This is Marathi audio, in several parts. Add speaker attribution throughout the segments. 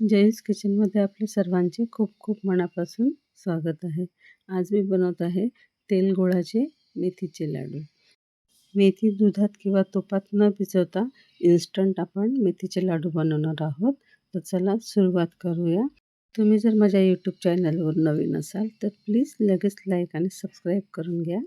Speaker 1: जयस किचनमध्ये आपले सर्वांचे खूप खूप मनापासून स्वागत आहे. आज मी बनवत आहे तेलगोळाचे मेथीचे लाडू. मेथी दुधात किंवा तुपात न भिजवता इन्स्टंट आपण मेथीचे लाडू बनवणार आहोत. तर चला सुरुवात करूया. तुम्ही जर माझ्या यूट्यूब चॅनलवर नवीन असाल तर प्लीज लगेच लाईक आणि सबस्क्राईब करून घ्या.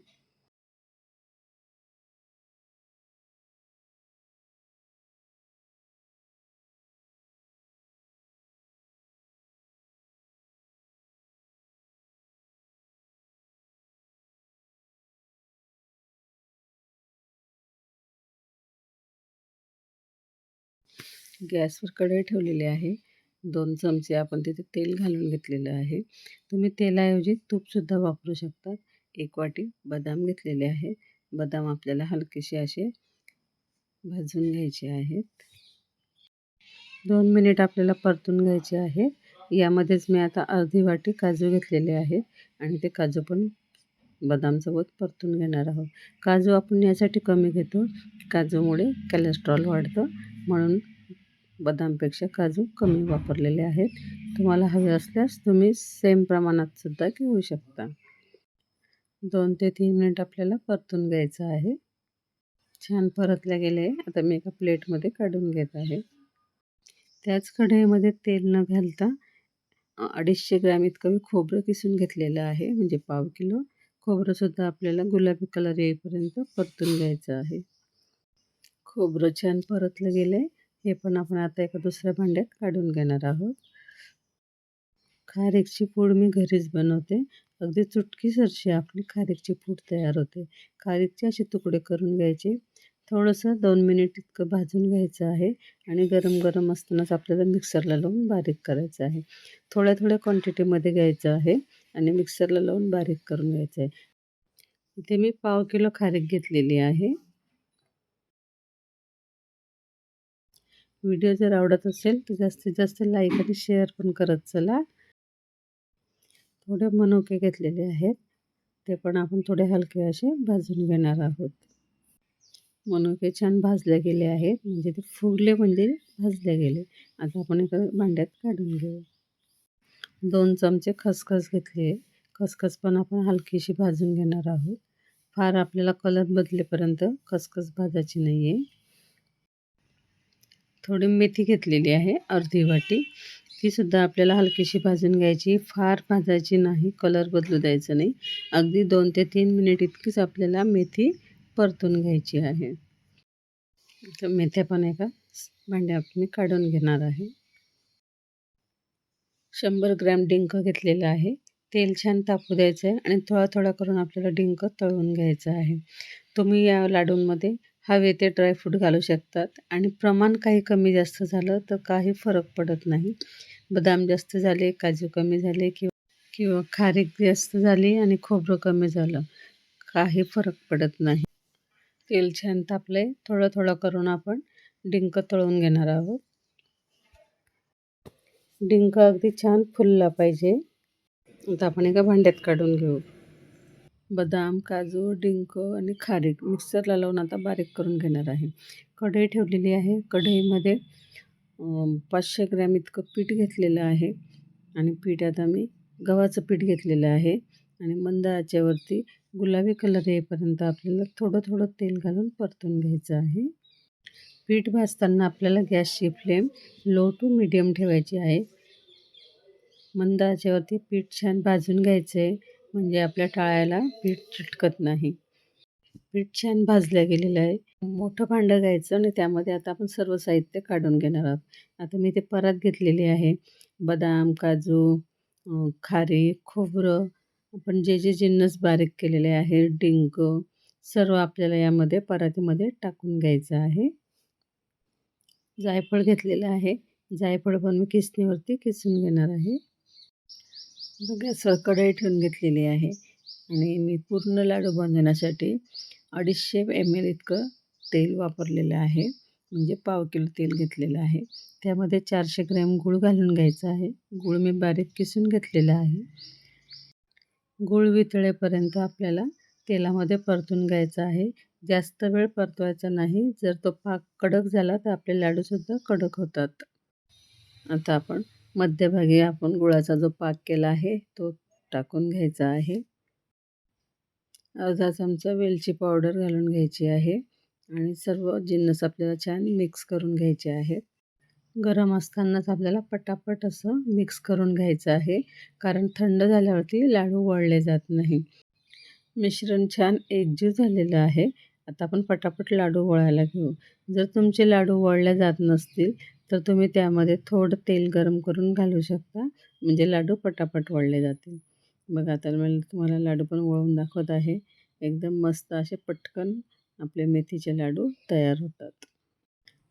Speaker 1: गॅसवर कढई ठेवलेली आहे. दोन चमचे आपण तिथे तेल घालून घेतलेलं आहे. तुम्ही तेलाऐवजी तूपसुद्धा वापरू शकतात. एक वाटी बदाम घेतलेले आहे. बदाम आपल्याला हलकेसे असे भाजून घ्यायचे आहेत. दोन मिनिट आपल्याला परतून घ्यायचे आहे. यामध्येच मी आता अर्धी वाटी काजू घेतलेले आहे आणि ते काजू पण बदामसोबत परतून घेणार आहोत. काजू आपण यासाठी कमी घेतो. काजूमुळे कॅलेस्ट्रॉल वाढतं. म्हणून बदामपेक्षा काजू कमी वापरलेले आहेत. तुम्हाला हवे असल्यास तुम्ही सेम प्रमाणात सुद्धा घेऊ शकता. दोन ते तीन मिनिट आपल्याला परतून घ्यायचं आहे. छान परतल्या गेले. आता मी एका प्लेटमध्ये काढून घेत आहे. त्याच कढईमध्ये तेल न घालता अडीचशे ग्रॅम इतकं मी खोबरं किसून घेतलेलं आहे. म्हणजे पाव किलो. खोबरंसुद्धा आपल्याला गुलाबी कलर येईपर्यंत परतून घ्यायचं आहे. खोबरं छान परतलं गेलं आहे हे पण आपण आता एका दुसऱ्या भांड्यात काढून घेणार आहोत. खारीकची पूड मी घरीच बनवते. अगदी चुटकीसरशी आपली खारीकची पूड तयार होते. खारीकचे असे तुकडे करून घ्यायचे. थोडंसं दोन मिनिट इतकं भाजून घ्यायचं आहे आणि गरम गरम असतानाच आपल्याला मिक्सरला लावून बारीक करायचं आहे. थोड्या थोड्या क्वांटिटीमध्ये घ्यायचं आहे आणि मिक्सरला लावून बारीक करून घ्यायचं आहे. इथे मी पाव किलो खारीक घेतलेली आहे. व्हिडिओ जर आवडत असेल तर जास्तीत जास्त लाईक आणि शेअर पण करत चला. थोडे मनुके घेतलेले आहेत. ते पण आपण थोडे हलके असे भाजून घेणार आहोत. मनुके छान भाजले गेले आहेत. म्हणजे ते फुगले म्हणजे भाजले गेले. आता आपण एका भांड्यात काढून घेऊ. दोन चमचे खसखस घेतले. खसखस पण आपण हलकीशी भाजून घेणार आहोत. फार आपल्याला कलर बदलेपर्यंत खसखस भाजायची नाही आहे थोडी मेथी घेतलेली आहे अर्धी वाटी. तीसुद्धा आपल्याला हलकीशी भाजून घ्यायची. फार भाजायची नाही कलर बदलू द्यायचा नाही. अगदी दोन ते तीन मिनिट इतकीच आपल्याला मेथी परतून घ्यायची आहे. तर मेथ्या पण एका भांड्यात मी काढून घेणार आहे. शंभर ग्रॅम डिंक घेतलेलं आहे. तेल छान तापू द्यायचं आहे आणि थोडा थोडा करून आपल्याला डिंक तळून घ्यायचं आहे. तुम्ही या लाडूंमध्ये हवे ते ड्रायफ्रूट घालू शकतात. आणि प्रमाण काही कमी जास्त झालं तर काही फरक पडत नाही. बदाम जास्त झाले काजू कमी झाले किंवा किंवा खारीक जास्त झाली आणि खोबरं कमी झालं. काही फरक पडत नाही. तेल छान तापले थोडं थोडं करून आपण डिंक तळून घेणार आहोत. डिंक अगदी छान फुलला पाहिजे. आता आपण एका भांड्यात काढून घेऊ. बदाम काजू डिंक आणि खारीक मिक्सरला लावून आता बारीक करून घेणार आहे. कढई ठेवलेली आहे. कढईमध्ये पाचशे ग्रॅम इतकं पीठ घेतलेलं आहे आणि पीठ आता मी गव्हाचं पीठ घेतलेलं आहे आणि मंद आचेवरती गुलाबी कलर येईपर्यंत आपल्याला थोडं थोडं तेल घालून परतून घ्यायचं आहे. पीठ भाजताना आपल्याला गॅसची फ्लेम लो टू मिडियम ठेवायची आहे. मंद आचेवरती पीठ छान भाजून घ्यायचं आहे म्हणजे आपल्या टाळ्याला पीठ चिटकत नाही. पीठ छान भाजलं गेलेलं आहे. मोठं भांडं घ्यायचं आणि त्यामध्ये आता आपण सर्व साहित्य काढून घेणार आहोत. आता मी ते परात घेतलेली आहे. बदाम काजू खारी खोबरं. आपण जे जे जिन्नस बारीक केलेले आहे डिंक सर्व आपल्याला यामध्ये परातीमध्ये टाकून घ्यायचं आहे. जायफळ घेतलेलं आहे. जायफळ पण मी किसणीवरती किसून घेणार आहे. गॅसवर कढई ठेवून घेतलेली आहे. आणि मी पूर्ण लाडू बनवण्यासाठी अडीचशे एम एल इतकं तेल वापरलेलं आहे. म्हणजे पाव किलो तेल घेतलेलं आहे. त्यामध्ये चारशे ग्रॅम गूळ घालून घ्यायचा आहे. गूळ मी बारीक किसून घेतलेला आहे. गूळ वितळेपर्यंत आपल्याला तेलामध्ये परतून घ्यायचा आहे. जास्त वेळ परतवायचा नाही. जर तो पाक कडक झाला तर आपले लाडूसुद्धा कडक होतात. आता आपण मध्यभागी आपण गुळाचा जो पाक केला आहे तो टाकून घ्यायचा आहे. अर्धा चमचा वेलची पावडर घालून घ्यायची आहे आणि सर्व जिन्नस आपल्याला छान मिक्स करून घ्यायचे आहेत. गरम असतानाच आपल्याला पटापट असं मिक्स करून घ्यायचं आहे कारण थंड झाल्यावरती लाडू वळले जात नाही. मिश्रण छान एकजीव झालेलं आहे. आता आपण पटापट लाडू वळायला घेऊ. जर तुमचे लाडू वळले जात नसतील तर तुम्ही त्यामध्ये थोडं तेल गरम करून घालू शकता. म्हणजे लाडू पटापट वळले जातील. बघा आता मी तुम्हाला लाडू पण वळून दाखवत आहे. एकदम मस्त असे पटकन आपले मेथीचे लाडू तयार होतात.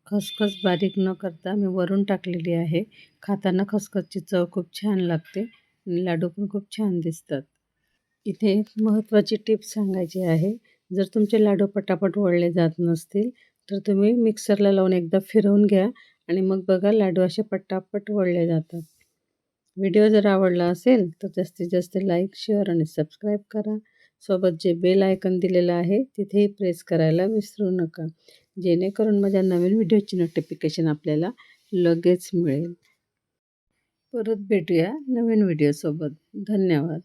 Speaker 1: खसखस बारीक न करता मी वरून टाकलेली आहे. खाताना खसखसची चव खूप छान लागते आणि लाडू पण खूप छान दिसतात. इथे एक महत्त्वाची टिप सांगायची आहे. जर तुमचे लाडू पटापट वळले जात नसतील तर तुम्ही मिक्सरला लावून एकदा फिरवून घ्या आणि मग बघा लाडू असे पटापट वळले जातात. व्हिडिओ जर आवडला असेल तर जास्तीत जास्त लाईक शेअर आणि सबस्क्राईब करा. सोबत जे बेल आयकन दिलेलं आहे तिथेही प्रेस करायला विसरू नका. जेणेकरून माझ्या नवीन व्हिडिओची नोटिफिकेशन आपल्याला लगेच मिळेल. परत भेटूया नवीन व्हिडिओसोबत. धन्यवाद.